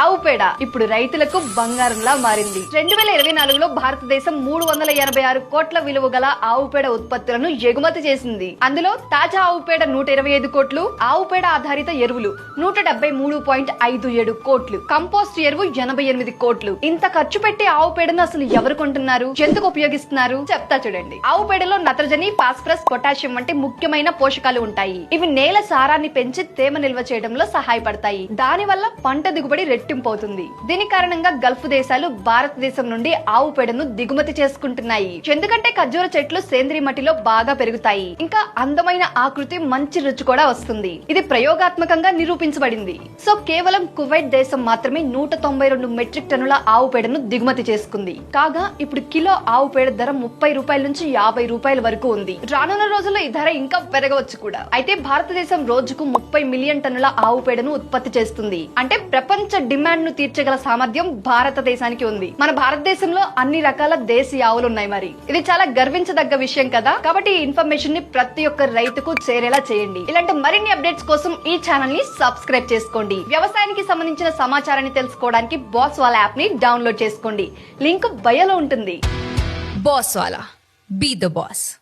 ఆవు పేడ ఇప్పుడు రైతులకు బంగారంలా మారింది. రెండు వేల ఇరవై నాలుగులో భారతదేశం మూడు వందల ఎనభై ఆరు కోట్ల విలువ గల ఆవు పేడ ఉత్పత్తులను ఎగుమతి చేసింది. అందులో తాజా ఆవు పేడ నూట ఇరవై ఐదు కోట్లు ఆవు పేడ ఆధారిత ఎరువులు నూట డెబ్బై మూడు పాయింట్ ఐదు ఏడు కోట్లు కంపోస్ట్ ఎరువు ఎనభై ఎనిమిది కోట్లు. ఇంత ఖర్చు పెట్టి ఆవు పేడను అసలు ఎవరు కొంటున్నారు? ఎందుకు ఉపయోగిస్తున్నారు? చెప్తా చూడండి. ఆవు పేడలో నత్రజని ఫాస్ఫరస్ పొటాషియం వంటి ముఖ్యమైన పోషకాలు ఉంటాయి. ఇవి నేల సారాన్ని పెంచి తేమ నిల్వ చేయడంలో సహాయపడతాయి. దాని వల్ల పంట దిగుబడి రెట్టింపు అవుతుంది దీని కారణంగా గల్ఫ్ దేశాలు భారతదేశం నుండి ఆవు పేడను దిగుమతి చేసుకుంటున్నాయి. ఎందుకంటే ఖర్జూర చెట్లు సేంద్రియ మట్టిలో బాగా పెరుగుతాయి. ఇంకా అందమైన ఆకృతి మంచి రుచి కూడా వస్తుంది. ఇది ప్రయోగాత్మకంగా నిరూపించబడింది. సో కేవలం కువైట్ దేశం మాత్రమే నూట తొంభై రెండు మెట్రిక్ టన్నుల ఆవు పేడను దిగుమతి చేసుకుంది. కాగా ఇప్పుడు కిలో ఆవు పేడ ధర ముప్పై రూపాయల నుంచి యాభై రూపాయల వరకు ఉంది. రానున్న రోజుల్లో ఈ ధర ఇంకా పెరగవచ్చు కూడా. అయితే భారతదేశం రోజుకు ముప్పై మిలియన్ టన్నుల ఆవు పేడను ఉత్పత్తి చేస్తుంది. అంటే ప్రపంచ డిమాండ్ను తీర్చగల సామర్థ్యం భారతదేశానికి ఉంది. మన భారతదేశంలో అన్ని రకాల దేశీ ఆవులు ఉన్నాయి మరి. ఇది చాలా గర్వించదగ్గ విషయం కదా? కాబట్టి ఈ ఇన్ఫర్మేషన్ని ప్రతి ఒక్క రైతుకు చేరేలా చేయండి. ఇలాంటి మరిన్ని అప్డేట్స్ కోసం ఈ ఛానల్ని సబ్స్క్రైబ్ చేసుకోండి. వ్యవసాయానికి సంబంధించిన సమాచారాన్ని తెలుసుకోవడానికి బాస్ వాళ్ళ యాప్ని డౌన్లోడ్ చేసుకోండి. లింక్ బయోలో ఉంటుంది. బాస్ వాలా బీ ద బాస్.